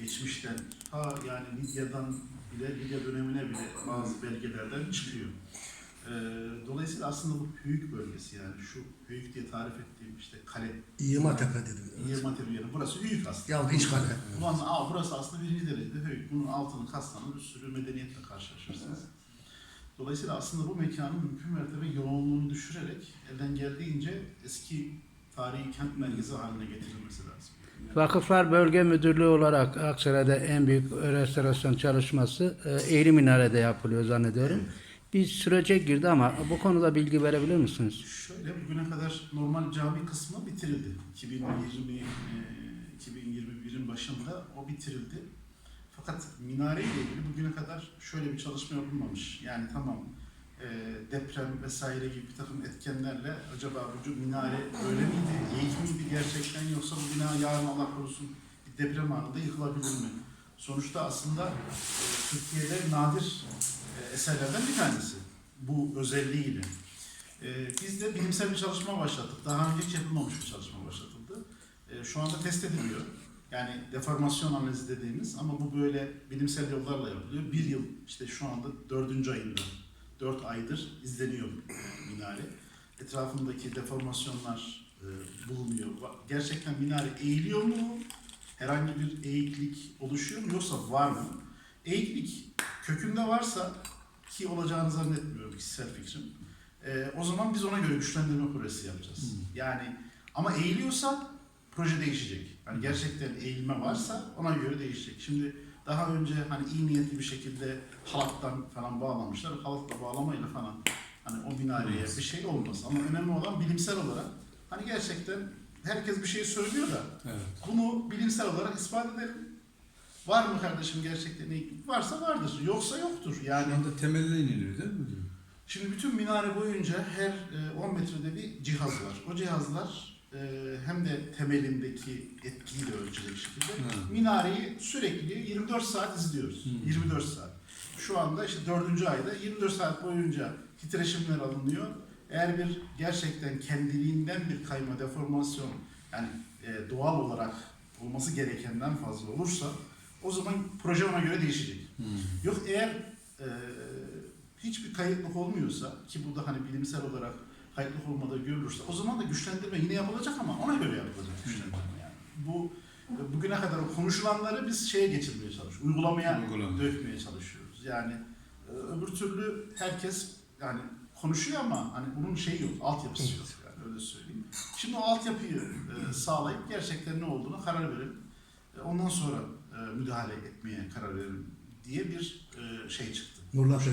geçmişten ta yani Lidya'dan bile Lidya dönemine bile bazı belgelerden çıkıyor. Ee, dolayısıyla aslında bu Höyük bölgesi yani şu Höyük diye tarif ettiğim işte kale, Yığma tepe dedim. Yığma tepe yeri burası Höyük aslında. Ya hiç kale. Ulan aa, burası aslında birinci derecede Höyük. Bunun altını kaslanır bir sürü medeniyetle karşılaşırsınız. Dolayısıyla aslında bu mekanın mümkün mertebe yoğunluğunu düşürerek elden geldiğince eski tarihi kent merkezi haline getirilmesi lazım. Vakıflar Bölge Müdürlüğü olarak Aksaray'da en büyük restorasyon çalışması e, Eğri Minare'de yapılıyor zannediyorum. Bir sürece girdi ama bu konuda bilgi verebilir misiniz? Şöyle bugüne kadar normal cami kısmı bitirildi. 2020 e, 2021'in başında o bitirildi. Fakat minare ile ilgili bugüne kadar şöyle bir çalışma yapılmamış. Yani tamam e, deprem vesaire gibi bir takım etkenlerle acaba bu minare öyle miydi, eğik miydi gerçekten yoksa bu bina yarın Allah korusun bir deprem anında yıkılabilir mi? Sonuçta aslında e, Türkiye'de nadir e, eserlerden bir tanesi bu özelliğiyle. Ee, biz de bilimsel bir çalışma başlattık. Daha önce hiç yapılmamış bir çalışma başlatıldı. Ee, şu anda test ediliyor. Yani deformasyon analizi dediğimiz ama bu böyle bilimsel yollarla yapılıyor. Bir yıl işte şu anda dördüncü ayında, dört aydır izleniyor e, minare. Etrafındaki deformasyonlar e, bulunuyor. Gerçekten minare eğiliyor mu? Herhangi bir eğiklik oluşuyor mu yoksa var mı? Eğiklik kökünde varsa ki olacağını zannetmiyorum kişisel fikrim. Ee, o zaman biz ona göre güçlendirme projesi yapacağız. Yani ama eğiliyorsa proje değişecek. Hani gerçekten eğilme varsa ona göre değişecek. Şimdi daha önce hani iyi niyetli bir şekilde halattan falan bağlamışlar. Halatla bağlamayla falan hani o minareye bir şey olmaz. Ama önemli olan bilimsel olarak hani gerçekten herkes bir şey söylüyor da Evet. bunu bilimsel olarak ispat edelim. Var mı kardeşim gerçekten eğiklik? Varsa vardır. Yoksa yoktur. Yani Şu anda temeline iniliyor değil mi? Şimdi bütün minare boyunca her e, 10 metrede bir cihaz var. O cihazlar e, hem de temelindeki etkiyi de ölçecek şekilde Hı. minareyi sürekli 24 saat izliyoruz. Hı. 24 saat. Şu anda işte 4. ayda 24 saat boyunca titreşimler alınıyor. Eğer bir gerçekten kendiliğinden bir kayma, deformasyon yani e, doğal olarak olması gerekenden fazla olursa o zaman proje ona göre değişecek. Hı. Yok eğer e, hiçbir kayıtlık olmuyorsa ki bu da hani bilimsel olarak kayıtlık olmadığı görülürse o zaman da güçlendirme yine yapılacak ama ona göre yapılacak güçlendirme yani. Bu bugüne kadar konuşulanları biz şeye geçirmeye çalışıyoruz. Uygulamaya Uygulamaya. dökmeye çalışıyoruz. Yani e, öbür türlü herkes yani konuşuyor ama hani bunun şeyi yok, altyapısı yok yani öyle söyleyeyim. Şimdi o altyapıyı e, sağlayıp gerçekten ne olduğunu karar verelim. E, ondan sonra müdahale etmeye karar verelim diye bir şey çıktı. Nurullah Bey